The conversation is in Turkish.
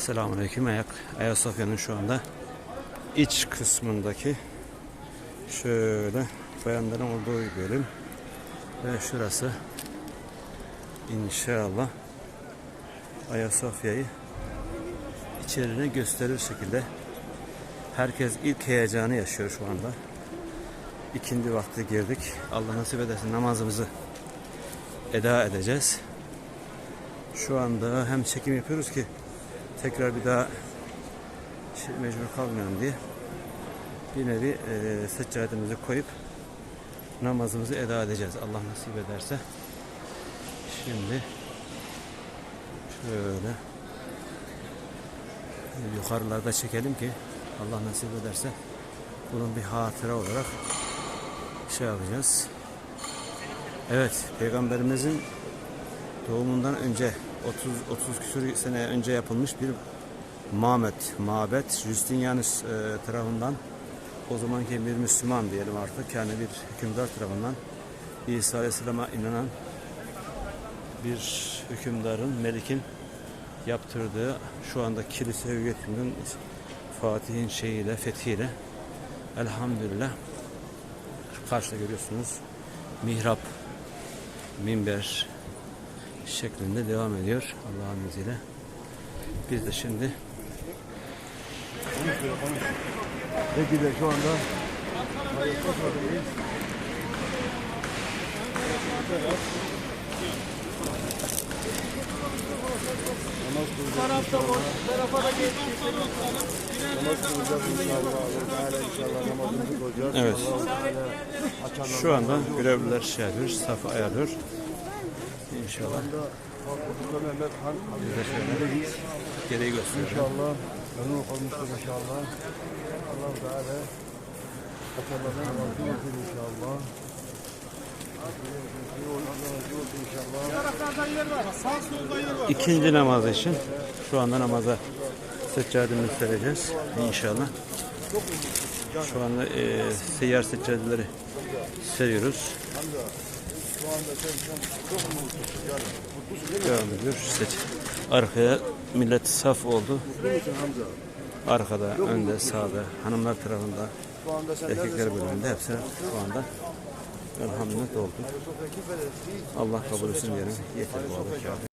Selamünaleyküm. Ayak Ayasofya'nın şu anda iç kısmındaki şöyle bayanların olduğu bölüm ve şurası inşallah Ayasofya'yı içerine gösterir şekilde herkes ilk heyecanı yaşıyor şu anda. İkindi vakti girdik. Allah nasip ederse namazımızı eda edeceğiz. Şu anda hem çekim yapıyoruz ki tekrar bir daha şey, mecbur kalmayalım diye bir nevi e, seccademizi koyup namazımızı eda edeceğiz. Allah nasip ederse. Şimdi şöyle yukarılarda çekelim ki Allah nasip ederse bunun bir hatıra olarak şey yapacağız. Evet, Peygamberimizin doğumundan önce 30 30 küsur sene önce yapılmış bir mabet, mabet Justinianus e, tarafından o zamanki bir Müslüman diyelim artık yani bir hükümdar tarafından İsa Aleyhisselam'a inanan bir hükümdarın, melikin yaptırdığı şu anda kilise hüviyetinin Fatih'in şeyiyle, fethiyle elhamdülillah karşıda görüyorsunuz. Mihrap, minber şeklinde devam ediyor Allah'ın izniyle. Biz de şimdi Peki de şu anda. Evet. Şu anda görevliler şey yapıyor, safı ayarlıyor. İnşallah Mehmet Han gereği gösteriyor. İnşallah memnun olmuştur inşallah. Allah Teala. Allah razı olsun inşallah. İkinci namaz için şu anda namaza seccademizi sereceğiz inşallah. Şu anda e, seyyar seccadeleri seriyoruz. Şu anda sen, çok mutlusun yani. Mutlusun değil mi? Devam ediyor. Seç. Arkaya millet saf oldu. Arkada, önde, sağda, hanımlar tarafında, erkekler bölümünde hepsi şu anda elhamdülillah değil. Allah kabul etsin diyelim. Yeter bu arada.